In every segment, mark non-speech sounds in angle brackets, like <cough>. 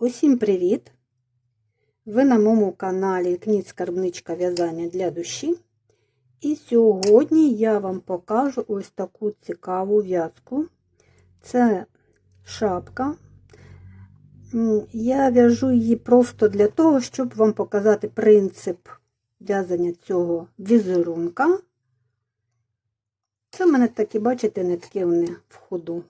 Усім привіт! Ви на моєму каналі Кніт Скарбничка в'язання для душі. І сьогодні я вам покажу ось таку цікаву в'язку. Це шапка. Я в'яжу її просто для того, щоб вам показати принцип в'язання цього візерунка. Це в мене такі, бачите, нитки вони в ходу.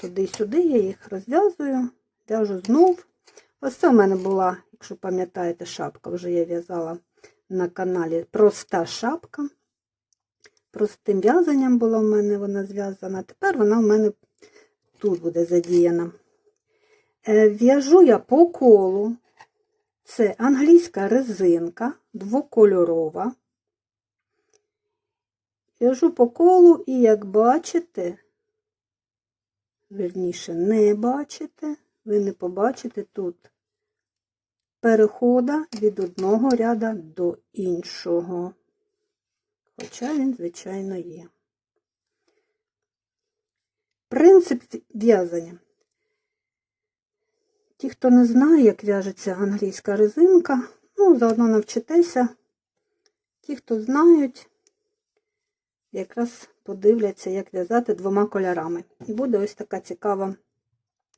Туди-сюди я їх розв'язую, в'яжу знов. Ось це в мене була, якщо пам'ятаєте, шапка, вже я в'язала на каналі проста шапка. Простим в'язанням була в мене вона зв'язана. Тепер вона в мене тут буде задіяна. Е, В'яжу я по колу. Це англійська резинка, двокольорова. В'яжу по колу і, як бачите, верніше, не бачите, ви не побачите тут перехода від одного ряда до іншого. Хоча він, звичайно, є. Принцип в'язання. Ті, хто не знає, як в'яжеться англійська резинка, ну, заодно навчитеся. Ті, хто знають, якраз подивляться, як в'язати двома кольорами. І буде ось така цікава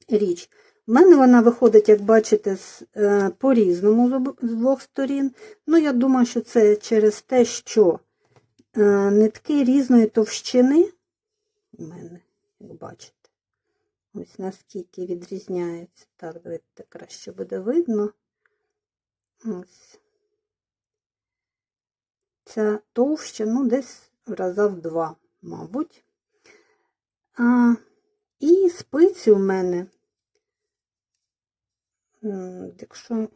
річ. У мене вона виходить, як бачите, е, по-різному з, двох сторін. Ну, я думаю, що це через те, що е, нитки різної товщини у мене, як бачите. Ось наскільки відрізняється. Так, давайте краще буде видно. Ось. Ця товща, ну, десь раза в два, мабуть. А, і спиці у мене, якщо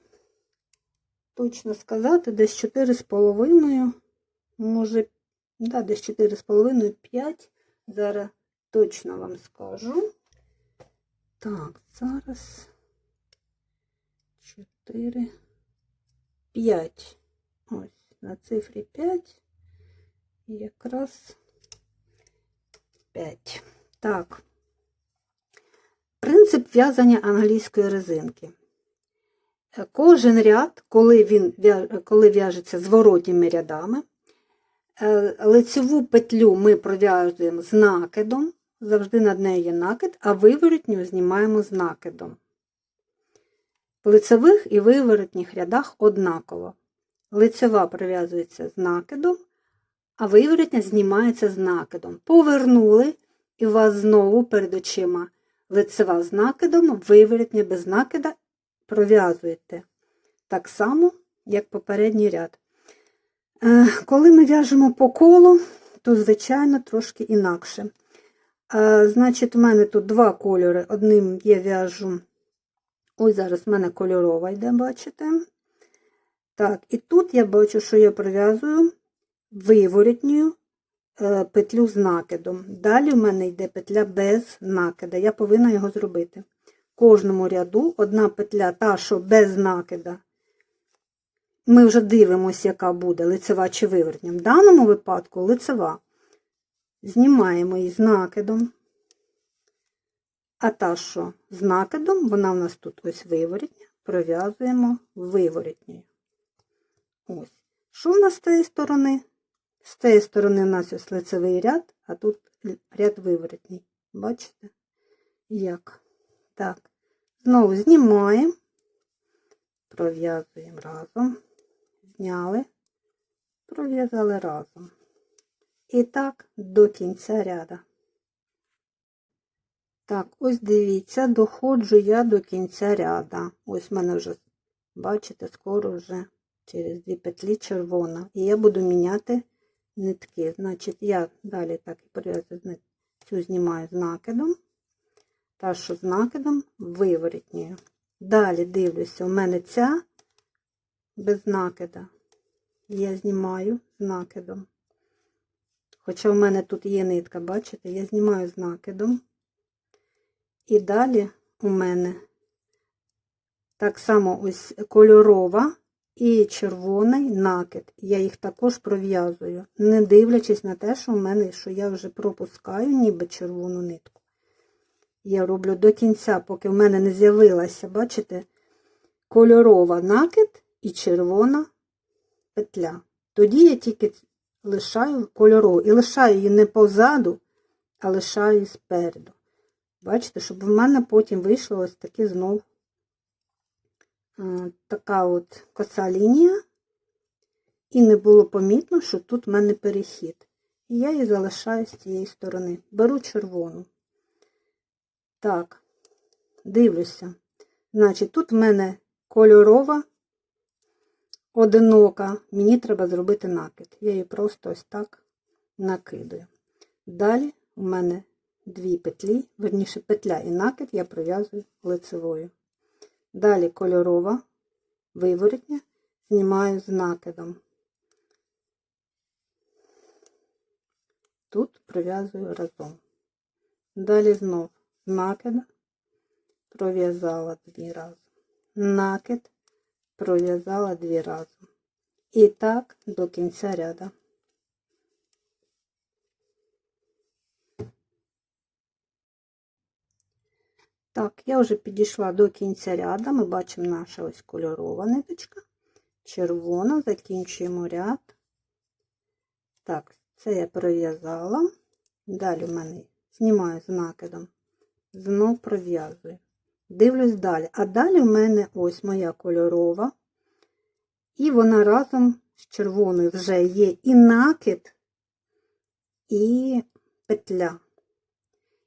точно сказати, десь 4,5, може, да, десь 4,5-5. Зараз точно вам скажу. Так, зараз 4, 5. Ось на цифрі 5. І якраз 5. Так. Принцип в'язання англійської резинки. Кожен ряд, коли він коли в'яжеться зворотніми рядами, е, лицеву петлю ми пров'язуємо з накидом, завжди над нею є накид, а виворотню знімаємо з накидом. В лицевих і виворотніх рядах однаково. Лицева пров'язується з накидом, а виворотня знімається з накидом. Повернули, і у вас знову перед очима лицева з накидом, виворотня без накида пров'язуєте. Так само, як попередній ряд. Е, Коли ми в'яжемо по колу, то, звичайно, трошки інакше. Е, Значить, у мене тут два кольори. Одним я в'яжу, ось зараз в мене кольорова йде, бачите? Так, і тут я бачу, що я пров'язую виворотньою е, петлю з накидом. Далі в мене йде петля без накида. Я повинна його зробити. Кожному ряду одна петля, та, що без накида. Ми вже дивимося, яка буде лицева чи виворотня. В даному випадку лицева. Знімаємо її з накидом. А та, що з накидом, вона в нас тут ось виворотня, пров'язуємо виворотньою. Ось. Що в нас з цієї сторони? З цієї сторони у нас ось лицевий ряд, а тут ряд виворотній. Бачите? Як? Так. Знову знімаємо, пров'язуємо разом. Зняли, пров'язали разом. І так до кінця ряда. Так, ось дивіться, доходжу я до кінця ряда. Ось в мене вже, бачите, скоро вже через дві петлі червона. І я буду міняти нитки. Значить, я далі так і прив'язую зни- цю знімаю з накидом. Та, що з накидом виворітнюю. Далі дивлюся, у мене ця без накида. Я знімаю з накидом. Хоча в мене тут є нитка, бачите, я знімаю з накидом. І далі у мене так само ось кольорова і червоний накид. Я їх також пров'язую, не дивлячись на те, що в мене, що я вже пропускаю ніби червону нитку. Я роблю до кінця, поки в мене не з'явилася, бачите, кольорова накид і червона петля. Тоді я тільки лишаю кольорову. І лишаю її не позаду, а лишаю спереду. Бачите, щоб в мене потім вийшло ось таке знов е, така от коса лінія. І не було помітно, що тут в мене перехід. І я її залишаю з цієї сторони. Беру червону. Так, дивлюся. Значить, тут в мене кольорова, одинока. Мені треба зробити накид. Я її просто ось так накидаю. Далі у мене дві петлі, верніше петля і накид я пров'язую лицевою. Далі кольорова, виворотня, знімаю з накидом. Тут пров'язую разом. Далі знов накид, пров'язала дві разом. Накид, пров'язала дві разом. І так до кінця ряда. Так, я вже підійшла до кінця ряду. Ми бачимо наша ось кольорова ниточка. Червона, закінчуємо ряд. Так, це я пров'язала. Далі в мене знімаю з накидом, знов пров'язую. Дивлюсь далі. А далі в мене ось моя кольорова. І вона разом з червоною вже є і накид, і петля.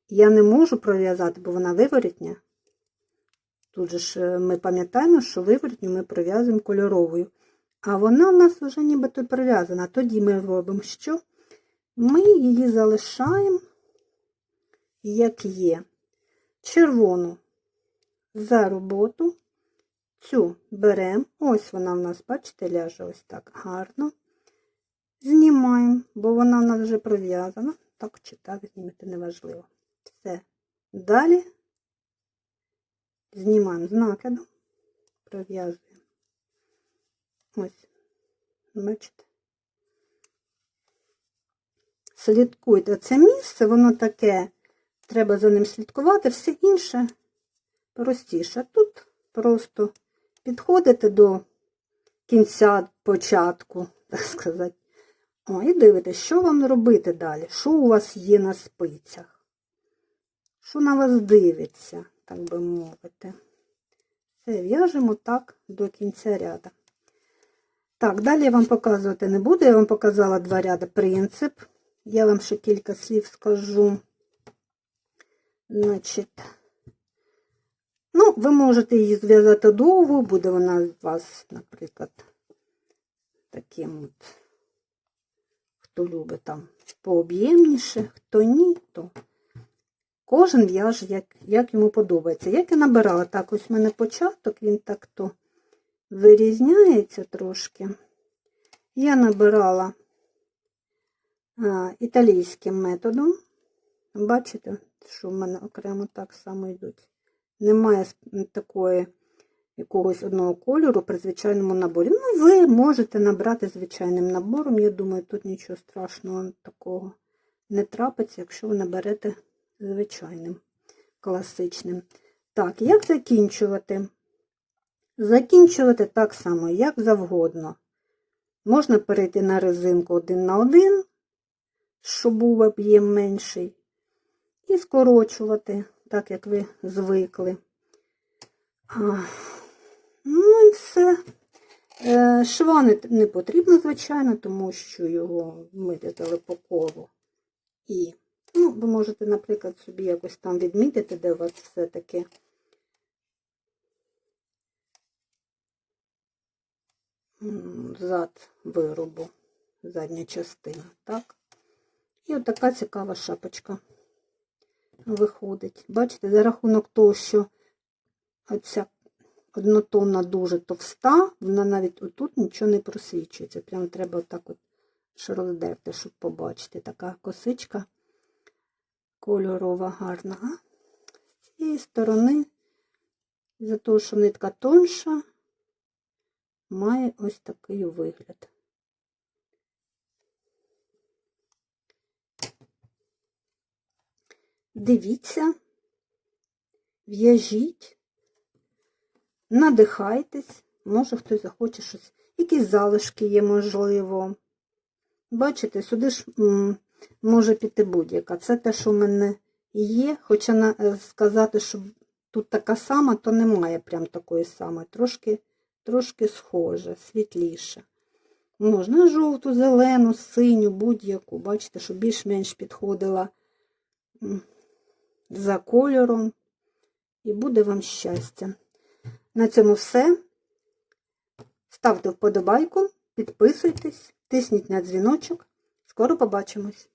Я не можу пров'язати, бо вона виворітня. Тут же ж е, ми пам'ятаємо, що виворітню ми пров'язуємо кольоровою. А вона в нас вже нібито пров'язана. Тоді ми робимо що? Ми її залишаємо, як є. Червону за роботу. Цю беремо. Ось вона в нас, бачите, ляже ось так гарно. Знімаємо, бо вона в нас вже пров'язана. Так чи так, знімати неважливо. Все. Далі знімаємо з накидом, пров'язуємо. Ось, бачите. Слідкуйте. Це місце, воно таке, треба за ним слідкувати, все інше простіше. Тут просто підходите до кінця початку, <laughs> так сказати. О, і дивитесь, що вам робити далі, що у вас є на спицях що на вас дивиться, так би мовити. Все, в'яжемо так до кінця ряда. Так, далі я вам показувати не буду, я вам показала два ряди принцип. Я вам ще кілька слів скажу. Значить, ну, ви можете її зв'язати довго, буде вона у вас, наприклад, таким от, хто любить там пооб'ємніше, хто ні, то Кожен в'яже, як як йому подобається. Як я набирала, так ось в мене початок, він так то вирізняється трошки. Я набирала а, італійським методом. Бачите, що в мене окремо так само йдуть. Немає такої якогось одного кольору при звичайному наборі. Ну, ви можете набрати звичайним набором. Я думаю, тут нічого страшного такого не трапиться, якщо ви наберете звичайним, класичним. Так, як закінчувати? Закінчувати так само, як завгодно. Можна перейти на резинку один на один, щоб був об'єм менший, і скорочувати, так як ви звикли. Ну і все. Е, шва не, потрібно, звичайно, тому що його вирізали по колу. І Ну, ви можете, наприклад, собі якось там відмітити, де у вас все-таки зад виробу, задня частина, так? І от така цікава шапочка виходить. Бачите, за рахунок того, що оця однотонна дуже товста, вона навіть отут нічого не просвічується. Прям треба отак от роздерти, щоб побачити. Така косичка кольорова гарна. А з цієї сторони, за того, що нитка тонша, має ось такий вигляд. Дивіться, в'яжіть, надихайтесь, може хтось захоче щось, якісь залишки є, можливо. Бачите, сюди ж може піти будь-яка. Це те, що в мене є, хоча е, сказати, що тут така сама, то немає прям такої самої. Трошки, трошки схоже, світліше. Можна жовту, зелену, синю, будь-яку. Бачите, що більш-менш підходила за кольором. І буде вам щастя. На цьому все. Ставте вподобайку, підписуйтесь, тисніть на дзвіночок. Скоро побачимось!